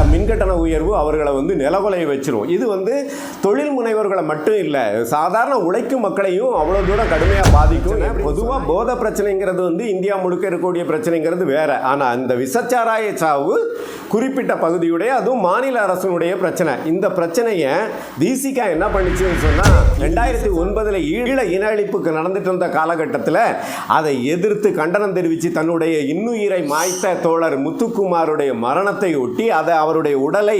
இந்த மின்கட்டண உயர்வு அவர்களை வந்து நிலவலைய வச்சிரும். இது வந்து தொழில் முனைவர்களை மட்டும் இல்லை சாதாரண உழைக்கும் மக்களையும் அவ்வளோ தூரம் கடுமையாக பாதிக்கும். பொதுவாக போதை பிரச்சனைங்கிறது வந்து இந்தியா முழுக்க இருக்கக்கூடிய பிரச்சனைங்கிறது வேற. ஆனால் இந்த விசச்சாராய சாவு குறிப்பிட்ட பகுதியுடைய அதுவும் மாநில அரசினுடைய பிரச்சனை. இந்த பிரச்சனையை விசிகா என்ன பண்ணிச்சுன்னு சொன்னால் ரெண்டாயிரத்தி ஒன்பதில் ஈழ இன அழிப்புக்கு நடந்துட்டு இருந்த காலகட்டத்தில் அதை எதிர்த்து கண்டனம் தெரிவித்து தன்னுடைய இன்னுயிரை மாய்த்த தோழர் முத்துக்குமாருடைய மரணத்தை ஒட்டி அதை அவருடைய உடலை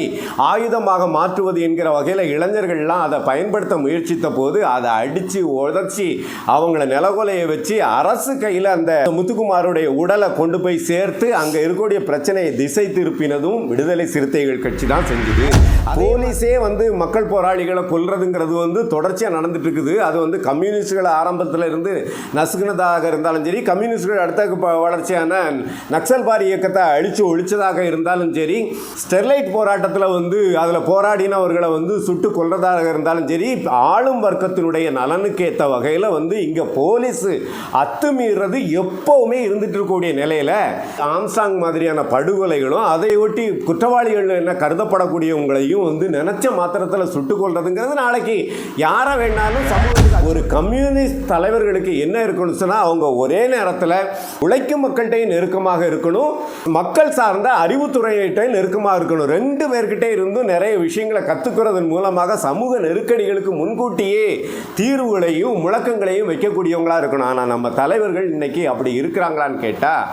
ஆயுதமாக மாற்றுவது என்கிற வகையில் இளைஞர்கள்லாம் அதை பயன்படுத்த முயற்சித்த போது அதை அடித்து உதச்சி அவங்கள நிலகொலையை வச்சு அரசு கையில் அந்த முத்துக்குமாருடைய உடலை கொண்டு போய் சேர்த்து அங்கே இருக்கக்கூடிய பிரச்சனையை திசை திருப்பினதும் விடுதலை சிறுத்தைகள் கட்சி தான் செஞ்சுது. போலீஸே வந்து மக்கள் போராளிகளை கொல்றதுங்கிறது வந்து தொடர்ச்சியாக நடந்துட்டு இருக்குது. அது வந்து கம்யூனிஸ்டுகள் ஆரம்பத்தில் இருந்து நசுக்கினதாக இருந்தாலும் சரி கம்யூனிஸ்டுகள் அடுத்த வளர்ச்சியான நக்சல்பாரி இயக்கத்தை அழிச்சு ஒழிச்சதாக இருந்தாலும் சரி ஸ்டெர்லைட் போராட்டத்தில் வந்து அதில் போராடினவர்களை வந்து சுட்டு கொள்றதாக இருந்தாலும் சரி ஆளும் வர்க்கத்தினுடைய நலனுக்கு ஏற்ற வகையில் வந்து இங்கே போலீஸ் அத்துமீறது எப்போவுமே இருந்துட்டு இருக்கக்கூடிய நிலையில் ஆம்சாங் மாதிரியான படுகொலைகளும் அதை ஒட்டி குற்றவாளிகள் என்ன கருதப்படக்கூடியவங்களையும் வந்து நினச்ச மாத்திரத்தில் சுட்டு கொள்றதுங்கிறது நாளைக்கு யாரை வேணாலும் சமூகத்துக்கு ஒரு கம்யூனிஸ்ட் தலைவர்களுக்கு என்ன இருக்கணும்னு சொன்னால் அவங்க ஒரே நேரத்தில் உழைக்கும் மக்கள்கிட்டையும் நெருக்கமாக இருக்கணும் மக்கள் சார்ந்த அறிவுத்துறையிட்டையும் நெருக்கமாக இருக்கணும் ரெண்டு பேர்கிட்டே இருந்தும் நிறைய விஷயங்களை கற்றுக்கிறதன் மூலமாக சமூக நெருக்கடிகளுக்கு முன்கூட்டியே தீர்வுகளையும் முழக்கங்களையும் வைக்கக்கூடியவங்களாக இருக்கணும். ஆனால் நம்ம தலைவர்கள் இன்னைக்கு அப்படி இருக்கிறாங்களான்னு கேட்டால்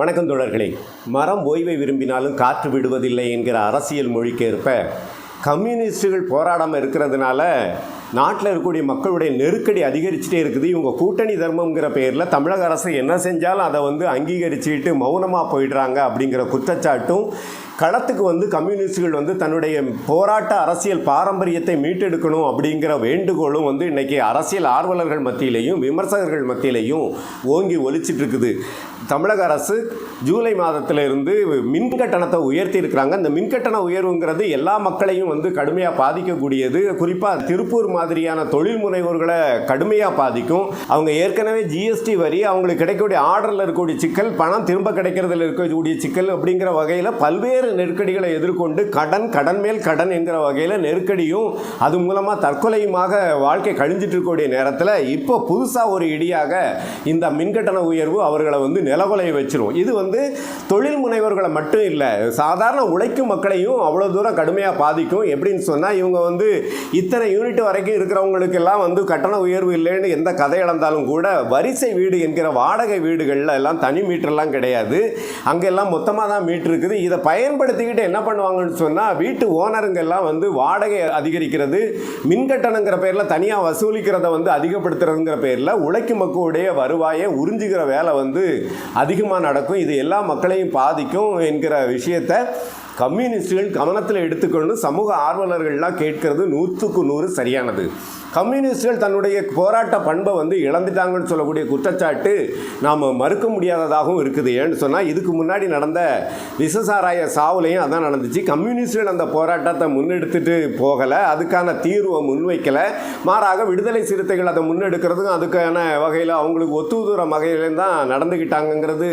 வணக்கம் தோழர்களே. மரம் ஓய்வை விரும்பினாலும் காற்று விடுவதில்லை என்கிற அரசியல் மொழிக்கேற்ப கம்யூனிஸ்டுகள் போராடாமல் இருக்கிறதுனால நாட்டில் இருக்கக்கூடிய மக்களுடைய நெருக்கடி அதிகரிச்சுட்டே இருக்குது. இவங்க கூட்டணி தர்மங்கிற பேரில் தமிழக அரசு என்ன செஞ்சாலும் அதை வந்து அங்கீகரிச்சுட்டு மௌனமாக போயிடுறாங்க அப்படிங்கிற குற்றச்சாட்டும் களத்துக்கு வந்து கம்யூனிஸ்டுகள் வந்து தன்னுடைய போராட்ட அரசியல் பாரம்பரியத்தை மீட்டெடுக்கணும் அப்படிங்கிற வேண்டுகோளும் வந்து இன்றைக்கி அரசியல் ஆர்வலர்கள் மத்தியிலையும் விமர்சகர்கள் மத்தியிலையும் ஓங்கி ஒலிச்சிட்டு இருக்குது தமிழக அரசு ஜூலை மாதத்திலிருந்து மின் கட்டணத்தை உயர்த்தி இருக்கிறாங்க இந்த மின் உயர்வுங்கிறது எல்லா மக்களையும் வந்து கடுமையாக பாதிக்கக்கூடியது. குறிப்பாக திருப்பூர் மாதிரியான தொழில் முனைவோர்களை கடுமையாக பாதிக்கும். அவங்க ஏற்கனவே ஜிஎஸ்டி வரி அவங்களுக்கு கிடைக்கக்கூடிய ஆர்டரில் இருக்கக்கூடிய சிக்கல் பணம் திரும்ப கிடைக்கிறதுல இருக்கக்கூடிய சிக்கல் அப்படிங்கிற வகையில் பல்வேறு நெருக்கடிகளை எதிர்கொண்டு கடன் கடன் மேல் கடன் என்கிற வகையில் நெருக்கடியும் அது மூலமாக தற்கொலையுமாக வாழ்க்கை கழிஞ்சிட்டு இருக்கக்கூடிய நேரத்தில் இப்போ புதுசாக ஒரு இடியாக இந்த மின்கட்டண உயர்வு அவர்களை வந்து நிலவலையை வச்சிரும். இது வந்து தொழில் முனைவர்களை மட்டும் இல்லை சாதாரண உழைக்கும் மக்களையும் அவ்வளோ தூரம் கடுமையாக பாதிக்கும். எப்படின்னு சொன்னால் இவங்க வந்து இத்தனை யூனிட் வரைக்கும் இருக்கிறவங்களுக்கெல்லாம் வந்து கட்டண உயர்வு இல்லைன்னு எந்த கதை இழந்தாலும் கூட வரிசை வீடு என்கிற வாடகை வீடுகளில் எல்லாம் தனி மீட்டர்லாம் கிடையாது. அங்கெல்லாம் மொத்தமாக தான் மீட்டர் இருக்குது. இதை பயன் பயன்படுத்திக்கிட்டு என்ன பண்ணுவாங்கன்னு சொன்னால் வீட்டு ஓனருங்கெல்லாம் வந்து வாடகை அதிகரிக்கிறது மின்கட்டணங்கிற பேரில் தனியாக வசூலிக்கிறத வந்து அதிகப்படுத்துறதுங்கிற பேரில் உழைக்கும் மக்களுடைய வருவாயை உறிஞ்சுகிற வேலை வந்து அதிகமாக நடக்கும். இது எல்லா மக்களையும் பாதிக்கும் என்கிற விஷயத்தை கம்யூனிஸ்டுகள் கவனத்தில் எடுத்துக்கொண்டு சமூக ஆர்வலர்கள்லாம் கேட்கறது நூற்றுக்கு நூறு சரியானது. கம்யூனிஸ்டுகள் தன்னுடைய போராட்ட பண்பை வந்து இழந்துட்டாங்கன்னு சொல்லக்கூடிய குற்றச்சாட்டு நாம் மறுக்க முடியாததாகவும் இருக்குது. ஏன்னு சொன்னால் இதுக்கு முன்னாடி நடந்த விசசாராய சாவுலையும் அதான் நடந்துச்சு. கம்யூனிஸ்டுகள் அந்த போராட்டத்தை முன்னெடுத்துட்டு போகலை. அதுக்கான தீர்வை முன்வைக்கலை. மாறாக விடுதலை சிறுத்தைகள் அதை முன்னெடுக்கிறதுக்கும் அதுக்கான வகையில் அவங்களுக்கு ஒத்துதுற வகையில தான் நடந்துக்கிட்டாங்கங்கிறது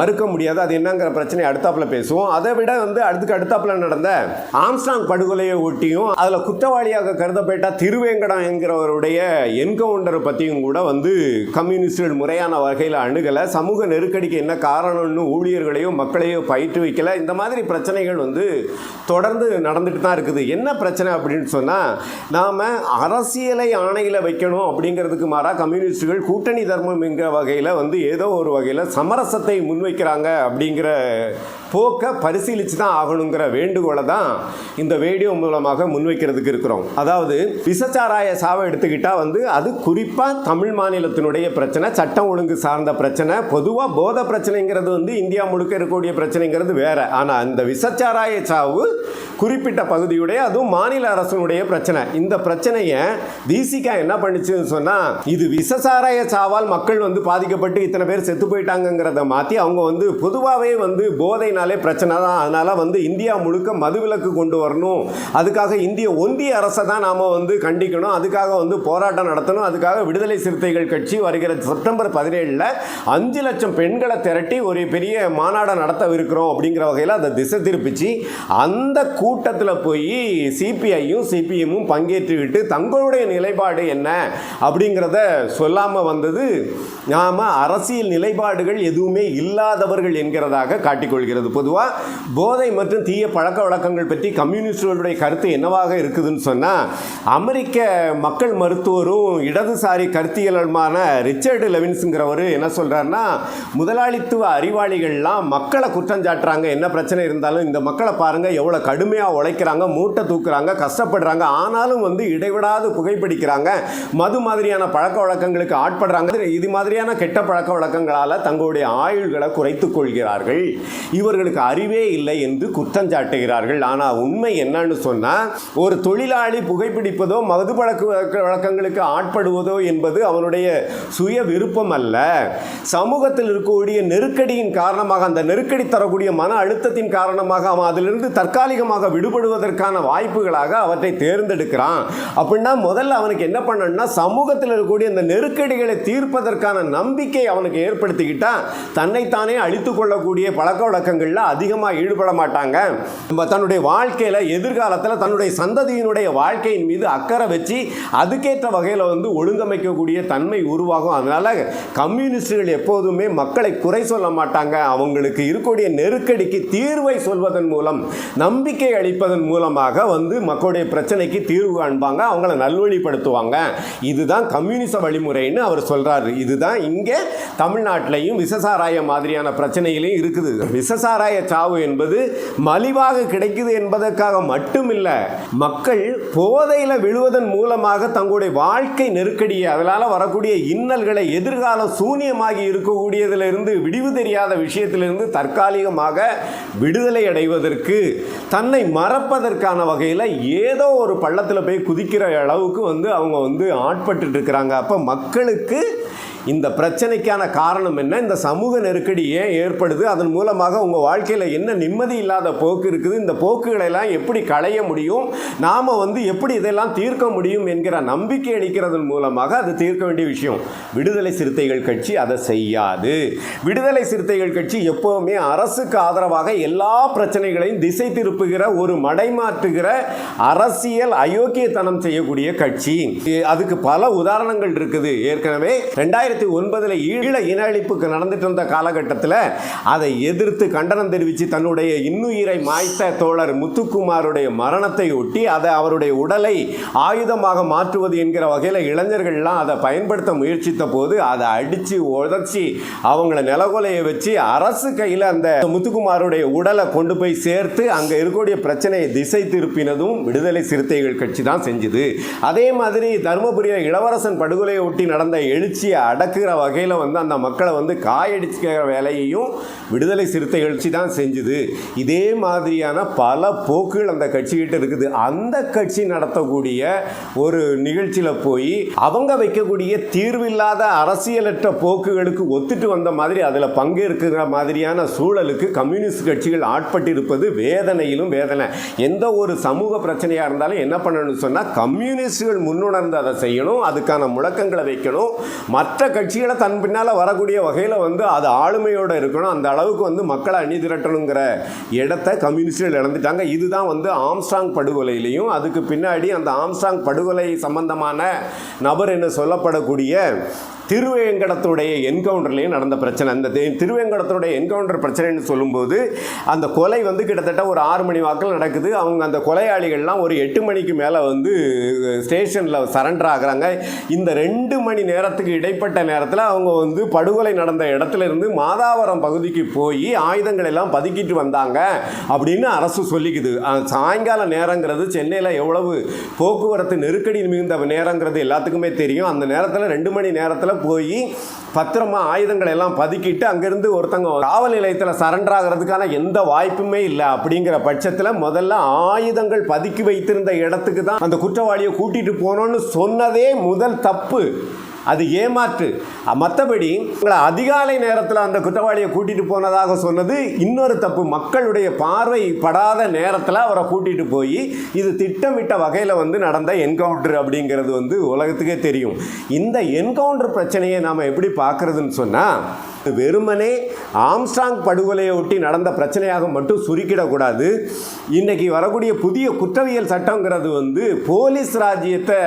மறுக்க முடியாது. அது என்னங்கிற பிரச்சனை அடுத்தாப்பில் பேசுவோம். அதை விட வந்து அடுத்துக்கு அடுத்தாப்பில் நடந்த ஆம்ஸ்டாங் படுகொலையை ஒட்டியும் அதில் குற்றவாளியாக கருதப்பட்ட திருவேங்கடம் என்கிறவருடைய என்கவுண்டரை பற்றியும் கூட வந்து கம்யூனிஸ்டுகள் முறையான வகையில் அணுகலை. சமூக நெருக்கடிக்கு என்ன காரணம்னு ஊழியர்களையும் மக்களையும் பயிற்றுவிக்கலை. இந்த மாதிரி பிரச்சனைகள் வந்து தொடர்ந்து நடந்துட்டு தான் இருக்குது. என்ன பிரச்சனை அப்படின்னு சொன்னால் நாம் அரசியலை ஆணையில் வைக்கணும் அப்படிங்கிறதுக்கு மாறாக கம்யூனிஸ்டுகள் கூட்டணி தர்மம் என்கிற வகையில் வந்து ஏதோ ஒரு வகையில் சமரசத்தை முன்வைக்கிறாங்க அப்படிங்கிற போக்கை பரிசீலித்து தான் ஆகணுங்கிற வேண்டுகோளை தான் இந்த வீடியோ மூலமாக முன்வைக்கிறதுக்கு இருக்கிறோம். அதாவது விசச்சாராய சாவை எடுத்துக்கிட்டால் வந்து அது குறிப்பாக தமிழ் மாநிலத்தினுடைய பிரச்சனை சட்டம் ஒழுங்கு சார்ந்த பிரச்சனை பொதுவாக போதை பிரச்சனைங்கிறது வந்து இந்தியா முழுக்க இருக்கக்கூடிய பிரச்சனைங்கிறது வேற. ஆனால் இந்த விசச்சாராய சாவு குறிப்பிட்ட பகுதியுடைய அதுவும் மாநில அரசினுடைய பிரச்சனை. இந்த பிரச்சனையை விசிகா என்ன பண்ணுச்சுன்னு சொன்னால் இது விசசாராய சாவால் மக்கள் வந்து பாதிக்கப்பட்டு இத்தனை பேர் செத்து போயிட்டாங்கங்கிறத மாற்றி அவங்க வந்து பொதுவாகவே வந்து போதை போதைனாலே பிரச்சனை தான். அதனால் வந்து இந்தியா முழுக்க மதுவிலக்கு கொண்டு வரணும். அதுக்காக இந்திய ஒன்றிய அரசை தான் நாம் வந்து கண்டிக்கணும். அதுக்காக வந்து போராட்டம் நடத்தணும். அதுக்காக விடுதலை சிறுத்தைகள் கட்சி வருகிற செப்டம்பர் பதினேழில் அஞ்சு லட்சம் பெண்களை திரட்டி ஒரு பெரிய மாநாடை நடத்தவிருக்கிறோம் அப்படிங்கிற வகையில் அதை திசை திருப்பிச்சு அந்த கூட்டத்தில் போய் சிபிஐயும் சிபிஎம்மும் பங்கேற்றுக்கிட்டு தங்களுடைய நிலைப்பாடு என்ன அப்படிங்கிறத சொல்லாமல் வந்தது நாம் அரசியல் நிலைப்பாடுகள் எதுவுமே இல்லாதவர்கள் என்கிறதாக காட்டிக்கொள்கிறது. பொதுவாக போதை மற்றும் தீய பழக்க வழக்கங்கள் பற்றி கம்யூனிஸ்டுகளுடைய கருத்து என்னவாக இருக்குதுன்னு சொன்னால் அமெரிக்க மக்கள் மருத்துவரும் இடதுசாரி கருத்தியலுமான ரிச்சர்டு லெவின்ஸுங்கிறவர் என்ன சொல்கிறாருன்னா முதலாளித்துவ அறிவாளிகள்லாம் மக்களை குற்றம் சாட்டுறாங்க என்ன பிரச்சனை இருந்தாலும் இந்த மக்களை பாருங்கள் எவ்வளோ கடுமையாக உழைக்கிறாங்க மூட்டை தூக்குறாங்க கஷ்டப்படுறாங்க ஆனாலும் வந்து இடைவிடாது புகைப்பிடிக்கிறாங்க மது மாதிரியான பழக்க வழக்கங்களுக்கு ஆட்படுறாங்க. இது மாதிரியான கெட்ட பழக்க வழக்கங்களால் தங்களுடைய ஆயுள்களை குறைத்துக் கொள்கிறார்கள். இவர்களுக்கு அறிவே இல்லை என்று குற்றம் சாட்டுகிறார்கள். ஆனால் உண்மை என்னன்னு சொன்னால் ஒரு தொழிலாளி புகைப்பிடிப்பதோ மது பழக்க வழக்கங்களுக்கு ஆட்படுவதோ என்பது அவனுடைய சுய விருப்பம் அல்ல. சமூகத்தில் இருக்கக்கூடிய நெருக்கடியின் காரணமாக அந்த நெருக்கடி தரக்கூடிய மன அழுத்தத்தின் காரணமாக அவன் அதிலிருந்து தற்காலிகமாக விடுபடுவதற்கான வாய்ப்புகளாக அவற்றை தேர்ந்தெடுக்கிறான். அப்படின்னா முதல்ல அவனுக்கு என்ன பண்ணணும்னா சமூகத்தில் இருக்கக்கூடிய அந்த நெருக்கடிகளை தீர்ப்பதற்கான நம்பிக்கை அவனுக்கு ஏற்படுத்திக்கிட்டா தன்னைத்தானே அழித்து கொள்ளக்கூடிய பழக்க வழக்கங்கள் வழக்கங்களில் அதிகமாக ஈடுபட மாட்டாங்க. நம்ம தன்னுடைய வாழ்க்கையில் எதிர்காலத்தில் தன்னுடைய சந்ததியினுடைய வாழ்க்கையின் மீது அக்கறை வச்சு அதுக்கேற்ற வகையில் வந்து ஒழுங்கமைக்கக்கூடிய தன்மை உருவாகும். அதனால கம்யூனிஸ்டுகள் எப்போதுமே மக்களை குறை சொல்ல மாட்டாங்க. அவங்களுக்கு இருக்கக்கூடிய நெருக்கடிக்கு தீர்வை சொல்வதன் மூலம் நம்பிக்கை அளிப்பதன் மூலமாக வந்து மக்களுடைய பிரச்சனைக்கு தீர்வு காண்பாங்க. அவங்கள நல்வழிப்படுத்துவாங்க. இதுதான் கம்யூனிச வழிமுறைன்னு அவர் சொல்கிறார் இதுதான் இங்கே தமிழ்நாட்டிலையும் விசசாராய மாதிரியான பிரச்சனைகளையும் இருக்குது. விசசார சாராய சாவு என்பது மலிவாக கிடைக்குது என்பதற்காக மட்டுமில்லை மக்கள் போதையில் விழுவதன் மூலமாக தங்களுடைய வாழ்க்கை நெருக்கடியை அதனால் வரக்கூடிய இன்னல்களை எதிர்காலம் சூனியமாகி இருக்கக்கூடியதிலிருந்து விடிவு தெரியாத விஷயத்திலிருந்து தற்காலிகமாக விடுதலை அடைவதற்கு தன்னை மறப்பதற்கான வகையில் ஏதோ ஒரு பள்ளத்தில் போய் குதிக்கிற அளவுக்கு வந்து அவங்க வந்து ஆட்பட்டு இருக்கிறாங்க. அப்போ மக்களுக்கு இந்த பிரச்சனைக்கான காரணம் என்ன? இந்த சமூக நெருக்கடி ஏன் ஏற்படுது. அதன் மூலமாக உங்கள் வாழ்க்கையில் என்ன நிம்மதி இல்லாத போக்கு இருக்குது? இந்த போக்குகளை எல்லாம் எப்படி களைய முடியும்? நாம் வந்து எப்படி இதெல்லாம் தீர்க்க முடியும் என்கிற நம்பிக்கை அளிக்கிறதன் மூலமாக அது தீர்க்க வேண்டிய விஷயம். விடுதலை சிறுத்தைகள் கட்சி அதை செய்யாது. விடுதலை சிறுத்தைகள் கட்சி எப்போவுமே அரசுக்கு ஆதரவாக எல்லா பிரச்சனைகளையும் திசை திருப்புகிற ஒரு மடைமாற்றுகிற அரசியல் அயோக்கியத்தனம் செய்யக்கூடிய கட்சி. அதுக்கு பல உதாரணங்கள் இருக்குது. ஏற்கனவே ரெண்டாயிரத்தி ஒன்பதுல ஈழ இன அழிப்புக்கு நடந்துட்டு இருந்த காலகட்டத்தில் அதை எதிர்த்து கண்டனம் தெரிவித்து தன்னுடைய இன்னுயிரை மாய்த்த தோழர் முத்துக்குமாருடைய மரணத்தை ஒட்டி அதை அவருடைய உடலை ஆயுதமாக மாற்றுவது என்கிற வகையில் இளைஞர்கள்லாம் அதை பயன்படுத்த முயற்சித்த போது அதை அடித்து உதச்சி அவங்கள நிலகொலையை வச்சு அரசு கையில் அந்த முத்துக்குமாருடைய உடலை கொண்டு போய் சேர்த்து அங்கே இருக்கக்கூடிய பிரச்சனையை திசை திருப்பினதும் விடுதலை சிறுத்தைகள் கட்சி தான் செஞ்சுது. அதே மாதிரி தருமபுரிய இளவரசன் படுகொலையை ஒட்டி நடந்த எழுச்சியை அடக்குகிற வகையில் வந்து அந்த மக்களை வந்து காயடிச்சுக்கிற வேலையையும் விடுதலை சிறுத்தைகள் கட்சி தான் செஞ்சுது. இதே மாதிரியான பல போக்குகள் அந்த கட்சிகிட்ட இருக்குது. அந்த கட்சி நடத்தக்கூடிய ஒரு நிகழ்ச்சியில் போய் அவங்க வைக்கக்கூடிய தீர்வில்லாத அரசியலற்ற போக்குகளுக்கு ஒத்துட்டு வந்த மாதிரி அதில் பங்கேற்கிற மாதிரியான சூழலுக்கு கம்யூனிஸ்ட் கட்சிகள் ஆட்பட்டிருப்பது வேதனையிலும் வேதனை. எந்த ஒரு சமூக பிரச்சனையாக இருந்தாலும் என்ன பண்ணணும்னு சொன்னால் கம்யூனிஸ்டுகள் முன்னுணர்ந்து அதை செய்யணும் அதுக்கான முழக்கங்களை வைக்கணும். மற்ற கட்சிகளை தன் பின்னால் வரக்கூடிய வகையில் வந்து அது ஆளுமையோடு இருக்கணும். அந்த அளவுக்கு வந்து மக்களை அணி திரட்டணுங்கிற இடத்த கம்யூனிஸ்டுகள் இழந்துட்டாங்க. இதுதான் வந்து ஆம்ஸ்டாங் படுகொலையிலையும் அதுக்கு பின்னாடி அந்த ஆம்ஸ்டாங் படுகொலை சம்பந்தமான நபர் என்று சொல்லப்படக்கூடிய திருவேங்கடத்துடைய என்கவுண்டர்லேயும் நடந்த பிரச்சனை. அந்த திருவேங்கடத்துடைய என்கவுண்டர் பிரச்சனைன்னு சொல்லும்போது அந்த கொலை வந்து கிட்டத்தட்ட ஒரு ஆறு மணி வாக்கில் நடக்குது. அவங்க அந்த கொலையாளிகள்லாம் ஒரு எட்டு மணிக்கு மேலே வந்து ஸ்டேஷனில் சரண்டர் ஆகிறாங்க. இந்த ரெண்டு மணி நேரத்துக்கு இடைப்பட்ட நேரத்தில் அவங்க வந்து படுகொலை நடந்த இடத்துல இருந்து மாதாவரம் பகுதிக்கு போய் ஆயுதங்கள் எல்லாம் பதுக்கிட்டு வந்தாங்க அப்படின்னு அரசு சொல்லிக்குது. சாயங்கால நேரங்கிறது சென்னையில் எவ்வளவு போக்குவரத்து நெருக்கடி மிகுந்த நேரங்கிறது எல்லாத்துக்குமே தெரியும். அந்த நேரத்தில் ரெண்டு மணி நேரத்தில் போய் பத்திரமா ஆயுதங்களை எல்லாம் பதுக்கிட்டு அங்கேருந்து ஒருத்தங்க காவல் நிலையத்தில் சரண்டர் ஆகிறதுக்கான எந்த வாய்ப்புமே இல்லை அப்படிங்கிற பட்சத்தில் முதல்ல ஆயுதங்கள் பதுக்கி வைத்திருந்த இடத்துக்கு தான் அந்த குற்றவாளியை கூட்டிட்டு போனோம்னு சொன்னதே முதல் தப்பு. அது ஏமாற்று. மற்றபடி உங்களை அதிகாலை நேரத்தில் அந்த குற்றவாளியை கூட்டிட்டு போனதாக சொன்னது இன்னொரு தப்பு. மக்களுடைய பார்வை படாத நேரத்தில் அவரை கூட்டிட்டு போய் இது திட்டமிட்ட வகையில் வந்து நடந்த என்கவுண்டர் அப்படிங்கிறது வந்து உலகத்துக்கே தெரியும். இந்த என்கவுண்டர் பிரச்சனையை நாம் எப்படி பார்க்குறதுன்னு சொன்னால் வெறுமனே ஆம்ஸ்டாங் படுகொலையை ஒட்டி நடந்த பிரச்சனையாக மட்டும் சுருக்கிடக்கூடாது. இன்றைக்கி வரக்கூடிய புதிய குற்றவியல் சட்டங்கிறது வந்து போலீஸ் ராஜ்யத்தை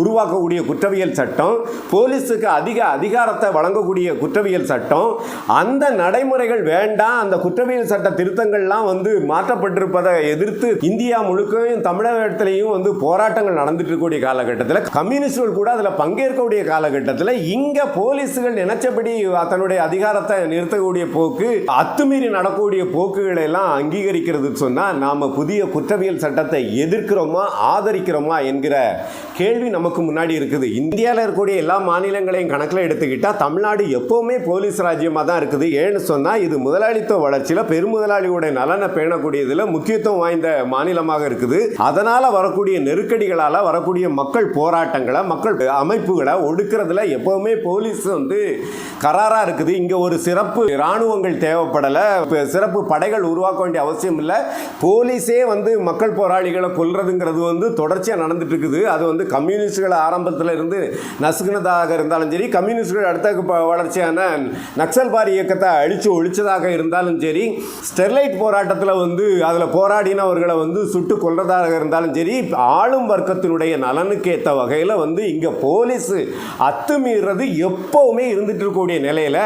உருவாக்கக்கூடிய குற்றவியல் சட்டம் போலீஸுக்கு அதிக அதிகாரத்தை வழங்கக்கூடிய குற்றவியல் சட்டம் அந்த நடைமுறைகள் வேண்டாம் அந்த குற்றவியல் சட்ட திருத்தங்கள்லாம் வந்து மாற்றப்பட்டிருப்பதை எதிர்த்து இந்தியா முழுக்கவும் தமிழகத்திலையும் வந்து போராட்டங்கள் நடந்துட்டு இருக்கக்கூடிய காலகட்டத்தில் கம்யூனிஸ்டுகள் கூட அதில் பங்கேற்கக்கூடிய காலகட்டத்தில் இங்கே போலீஸுகள் நினைச்சபடி தன்னுடைய அதிகாரத்தை நிறுத்தக்கூடிய போக்கு அத்துமீறி நடக்கக்கூடிய போக்குகளை எல்லாம் அங்கீகரிக்கிறது சொன்னால் நாம் புதிய குற்றவியல் சட்டத்தை எதிர்க்கிறோமா ஆதரிக்கிறோமா என்கிற கேள்வி நமக்கு முன்னாடி இருக்குது. இந்தியாவில் இருக்கக்கூடிய எல்லா மாநிலங்களையும் கணக்கில் எடுத்துக்கிட்டால் தமிழ்நாடு எப்போவுமே போலீஸ் ராஜ்யமாக தான் இருக்குது. ஏன்னு சொன்னால் இது முதலாளித்துவ வளர்ச்சியில் பெருமுதலாளியோட நலனை பேணக்கூடியதில் முக்கியத்துவம் வாய்ந்த மாநிலமாக இருக்குது. அதனால் வரக்கூடிய நெருக்கடிகளால் வரக்கூடிய மக்கள் போராட்டங்களை மக்கள் அமைப்புகளை ஒடுக்கிறதுல எப்போவுமே போலீஸ் வந்து கராராக இருக்குது. இங்கே ஒரு சிறப்பு இராணுவங்கள் தேவைப்படலை. சிறப்பு படைகள் உருவாக்க வேண்டிய அவசியம் இல்லை. போலீஸே வந்து மக்கள் போராளிகளை கொல்றதுங்கிறது வந்து தொடர்ச்சியாக நடந்துட்டு இருக்குது அது வந்து கம்யூனிஸ்டுகள் ஆரம்பத்தில் இருந்து நசுக்கினதாக இருந்தாலும் சரி கம்யூனிஸ்டுகள் அடுத்த வளர்ச்சியான நக்சல்பாரி இயக்கத்தை அழிச்சு ஒழிச்சதாக இருந்தாலும் சரி ஸ்டெர்லைட் போராட்டத்தில் வந்து அதில் போராடினவர்களை வந்து சுட்டு கொல்றதாக இருந்தாலும் சரி ஆளும் வர்க்கத்தினுடைய நலனுக்கு ஏற்ற வகையில் வந்து இங்கே போலீஸ் அத்துமீறது எப்போவுமே இருந்துட்டு இருக்கக்கூடிய நிலையில்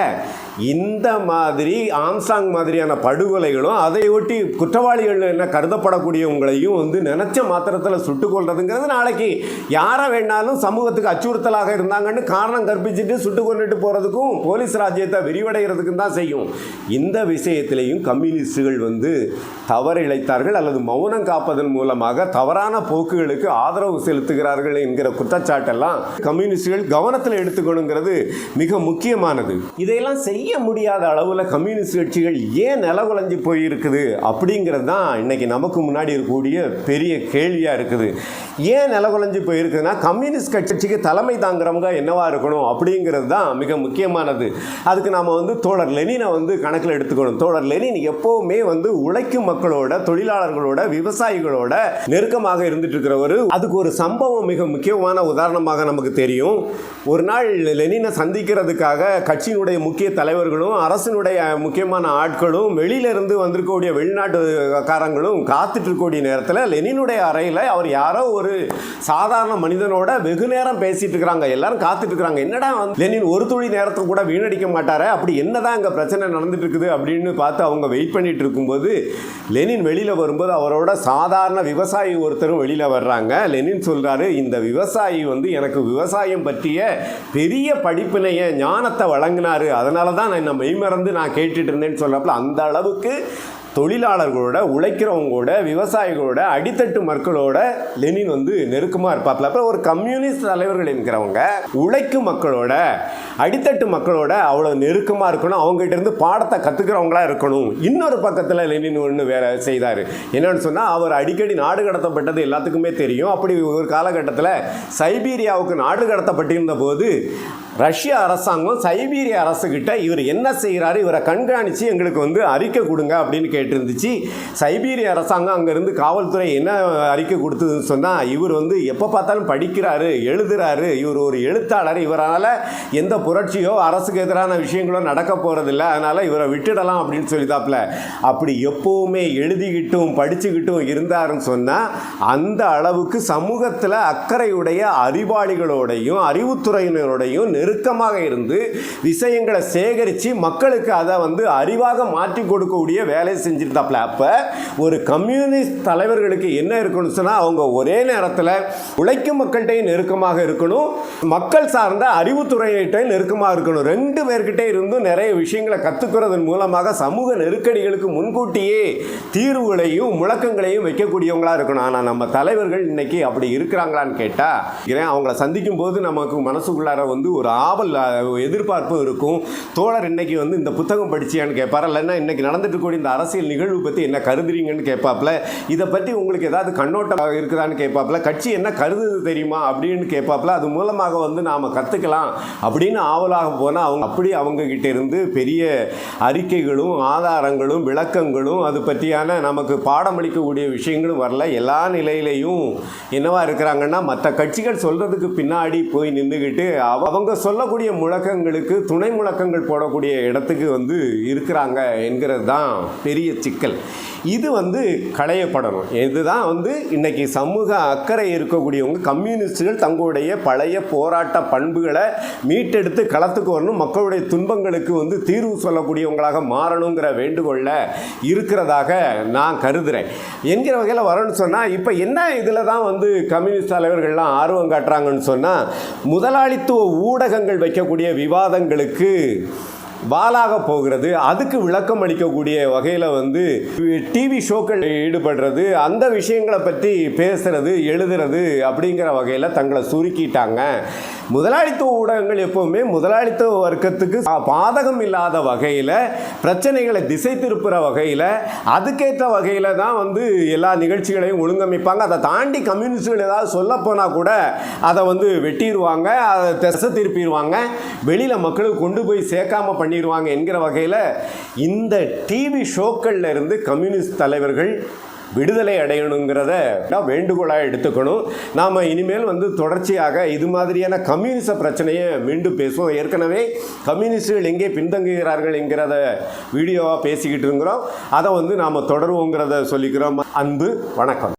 இந்த மாதிரி ஆம்சாங் மாதிரியான படுகொலைகளும் அதையொட்டி குற்றவாளிகள் என்ன கருதப்படக்கூடியவங்களையும் வந்து நினைச்ச மாத்திரத்தில் சுட்டுக் கொள்றதுங்கிறது நாளைக்கு யாரை வேணாலும் சமூகத்துக்கு அச்சுறுத்தலாக இருந்தாங்கன்னு காரணம் கற்பிச்சுட்டு சுட்டு கொண்டுட்டு போகிறதுக்கும் போலீஸ் ராஜ்யத்தை விரிவடைகிறதுக்கும் தான் செய்யும். இந்த விஷயத்திலையும் கம்யூனிஸ்டுகள் வந்து தவறு இழைத்தார்கள் அல்லது மௌனம் காப்பதன் மூலமாக தவறான போக்குகளுக்கு ஆதரவு செலுத்துகிறார்கள் என்கிற குற்றச்சாட்டெல்லாம் கம்யூனிஸ்டுகள் கவனத்தில் எடுத்துக்கணுங்கிறது மிக முக்கியமானது. இதையெல்லாம் செய்ய செய்ய முடியாத அளவில் கம்யூனிஸ்ட் கட்சிகள் ஏன் நிலகுலைஞ்சு போயிருக்குது அப்படிங்கிறது தான் இன்னைக்கு நமக்கு முன்னாடி இருக்கக்கூடிய பெரிய கேள்வியாக இருக்குது. ஏன் நிலகுலைஞ்சு போயிருக்குதுன்னா கம்யூனிஸ்ட் கட்சிக்கு தலைமை தாங்குறவங்க என்னவாக இருக்கணும் அப்படிங்கிறது தான் மிக முக்கியமானது. அதுக்கு நாம் வந்து தோழர் லெனினை வந்து கணக்கில் எடுத்துக்கணும். தோழர் லெனின் எப்போவுமே வந்து உழைக்கும் மக்களோட தொழிலாளர்களோட விவசாயிகளோட நெருக்கமாக இருந்துட்டு இருக்கிறவர் அதுக்கு ஒரு சம்பவம் மிக முக்கியமான உதாரணமாக நமக்கு தெரியும். ஒரு நாள் லெனினை சந்திக்கிறதுக்காக கட்சியினுடைய முக்கிய தலைவர்களும் அரசினுடைய முக்கியமான ஆட்களும் வெளியில இருந்து வந்திருக்கக்கூடிய வெளிநாட்டுக்காரங்களும் காத்துட்டு இருக்கக்கூடிய நேரத்தில் லெனினுடைய அறையில் அவர் யாரோ ஒரு சாதாரண மனிதனோட வெகு நேரம் பேசிட்டு இருக்கிறாங்க எல்லாரும் காத்துட்டு இருக்கிறாங்க என்னடா வந்து லெனின் ஒரு துளி நேரத்தை கூட வீணடிக்க மாட்டாரு? அப்படி என்னதான் இங்கே பிரச்சனை நடந்துட்டு இருக்குது அப்படின்னு பார்த்து அவங்க வெயிட் பண்ணிட்டு இருக்கும்போது லெனின் வெளியில் வரும்போது அவரோட சாதாரண விவசாயி ஒருத்தரும் வெளியில் வர்றாங்க. லெனின் சொல்றாரு இந்த விவசாயி வந்து எனக்கு விவசாயம் பற்றிய பெரிய படிப்பினைய ஞானத்தை வழங்கினாரு. அதனால தான் நான் மெய்மறந்து நான் கேட்டுட்டு இருந்தேன்னு சொல்றப்பல அந்த அளவுக்கு தொழிலாளர்களோட உழைக்கிறவங்களோட விவசாயிகளோட அடித்தட்டு மக்களோட லெனின் வந்து நெருக்கமாக இருப்பாப்ல. அப்போ ஒரு கம்யூனிஸ்ட் தலைவர்கள் என்கிறவங்க உழைக்கும் மக்களோட அடித்தட்டு மக்களோட அவ்வளோ நெருக்கமாக இருக்கணும். அவங்ககிட்ட இருந்து பாடத்தை கற்றுக்கிறவங்களா இருக்கணும். இன்னொரு பக்கத்தில் லெனின் ஒன்று வேற செய்தார். என்னன்னு சொன்னால் அவர் அடிக்கடி நாடு கடத்தப்பட்டது எல்லாத்துக்குமே தெரியும். அப்படி ஒரு காலகட்டத்தில் சைபீரியாவுக்கு நாடு கடத்தப்பட்டிருந்த போது ரஷ்ய அரசாங்கம் சைபீரிய அரசுகிட்ட இவர் என்ன செய்கிறாரு இவரை கண்காணித்து எங்களுக்கு வந்து அறிக்கை கொடுங்க அப்படின்னு கேட்டிருந்துச்சு. சைபீரிய அரசாங்கம் அங்கேருந்து காவல்துறை என்ன அறிக்கை கொடுத்ததுன்னு சொன்னால் இவர் வந்து எப்போ பார்த்தாலும் படிக்கிறாரு எழுதுறாரு. இவர் ஒரு எழுத்தாளர். இவரால் எந்த புரட்சியோ அரசுக்கு எதிரான விஷயங்களோ நடக்க போகிறதில்ல அதனால் இவரை விட்டுடலாம் அப்படின்னு சொல்லிதாப்புல அப்படி எப்போவுமே எழுதிக்கிட்டும் படிச்சுக்கிட்டும் இருந்தாருன்னு சொன்னால் அந்த அளவுக்கு சமூகத்தில் அக்கறையுடைய அறிவாளிகளோடையும் அறிவுத்துறையினரோடையும் நெருக்கமாக இருந்து விஷயங்களை சேகரித்து மக்களுக்கு அதை வந்து அறிவாக மாற்றி கொடுக்கக்கூடிய வேலை செஞ்சு செஞ்சுருந்தாப்புல அப்போ ஒரு கம்யூனிஸ்ட் தலைவர்களுக்கு என்ன இருக்கணும்னு சொன்னால் அவங்க ஒரே நேரத்தில் உழைக்கும் மக்கள்கிட்டையும் நெருக்கமாக இருக்கணும் மக்கள் சார்ந்த அறிவுத்துறையிட்டையும் நெருக்கமாக இருக்கணும். ரெண்டு பேர்கிட்டே இருந்தும் நிறைய விஷயங்களை கற்றுக்கிறதன் மூலமாக சமூக நெருக்கடிகளுக்கு முன்கூட்டியே தீர்வுகளையும் முழக்கங்களையும் வைக்கக்கூடியவங்களாக இருக்கணும். ஆனால் நம்ம தலைவர்கள் இன்னைக்கு அப்படி இருக்கிறாங்களான்னு கேட்டால் அவங்கள சந்திக்கும் போது நமக்கு மனசுக்குள்ளார வந்து ஒரு ஆவல் எதிர்பார்ப்பும் இருக்கும். தோழர் இன்னைக்கு வந்து இந்த புத்தகம் படிச்சியான்னு கேட்பார் இல்லைன்னா இன்னைக்கு நடந்துட்டு கூடிய இந்த அரசியல் அரசியல் நிகழ்வு பற்றி என்ன கருதுறீங்கன்னு கேட்பாப்புல இதை பற்றி உங்களுக்கு ஏதாவது கண்ணோட்டம் இருக்குதான்னு கேட்பாப்புல கட்சி என்ன கருதுது தெரியுமா அப்படின்னு கேட்பாப்புல அது மூலமாக வந்து நாம் கற்றுக்கலாம் அப்படின்னு ஆவலாக போனால் அவங்க அப்படி அவங்கக்கிட்ட இருந்து பெரிய அறிக்கைகளும் ஆதாரங்களும் விளக்கங்களும் அது பற்றியான நமக்கு பாடம் அளிக்கக்கூடிய விஷயங்களும் வரல. எல்லா நிலையிலையும் என்னவா இருக்கிறாங்கன்னா மற்ற கட்சிகள் சொல்கிறதுக்கு பின்னாடி போய் நின்றுக்கிட்டு அவ- அவங்க சொல்லக்கூடிய முழக்கங்களுக்கு துணை முழக்கங்கள் போடக்கூடிய இடத்துக்கு வந்து இருக்கிறாங்க என்கிறது தான் பெரிய சிக்கல். இது வந்து களையப்படணும். இதுதான் வந்து இன்னைக்கு சமூக அக்கறை இருக்கக்கூடியவங்க கம்யூனிஸ்டுகள் தங்களுடைய பழைய போராட்ட பண்புகளை மீட்டெடுத்து களத்துக்கு வரணும் மக்களுடைய துன்பங்களுக்கு வந்து தீர்வு சொல்லக்கூடியவங்களாக மாறணுங்கிற வேண்டுகோளில் இருக்கிறதாக நான் கருதுகிறேன் என்கிற வகையில் வரணும்னு சொன்னால் இப்போ என்ன இதில் தான் வந்து கம்யூனிஸ்ட் தலைவர்கள்லாம் ஆர்வம் காட்டுறாங்கன்னு சொன்னால் முதலாளித்துவ ஊடகங்கள் வைக்கக்கூடிய விவாதங்களுக்கு வாலாக போகிறது. அதுக்கு விளக்கம் அளிக்கக்கூடிய வகையில் வந்து டிவி ஷோக்கள் ஈடுபடுறது அந்த விஷயங்களை பற்றி பேசுறது எழுதுறது அப்படிங்கிற வகையில் தங்களை சுருக்கிட்டாங்க. முதலாளித்துவ ஊடகங்கள் எப்போவுமே முதலாளித்துவ வர்க்கத்துக்கு பாதகம் இல்லாத வகையில் பிரச்சனைகளை திசை திருப்புற வகையில் அதுக்கேற்ற வகையில் தான் வந்து எல்லா நிகழ்ச்சிகளையும் ஒழுங்கமைப்பாங்க. அதை தாண்டி கம்யூனிஸ்டுகள் ஏதாவது சொல்ல போனால் கூட அதை வந்து வெட்டிடுவாங்க அதை திசை திருப்பிடுவாங்க வெளியில் மக்களுக்கு கொண்டு போய் சேர்க்காம பண்ணிடுவாங்க என்கிற வகையில் இந்த டிவி ஷோக்கள்ல இருந்து கம்யூனிஸ்ட் தலைவர்கள் விடுதலை அடையணுங்கிறத நான் வேண்டுகோளாக எடுத்துக்கணும். நாம் இனிமேல் வந்து தொடர்ச்சியாக இது மாதிரியான கம்யூனிச பிரச்சனையை மீண்டும் பேசுவோம். ஏற்கனவே கம்யூனிஸ்டுகள் எங்கே பின்தங்குகிறார்கள் என்கிறத வீடியோவாக பேசிக்கிட்டு இருக்கிறோம். அதை வந்து நாம் தொடருவோங்கிறத சொல்லிக்கிறோம். அன்பு வணக்கம்.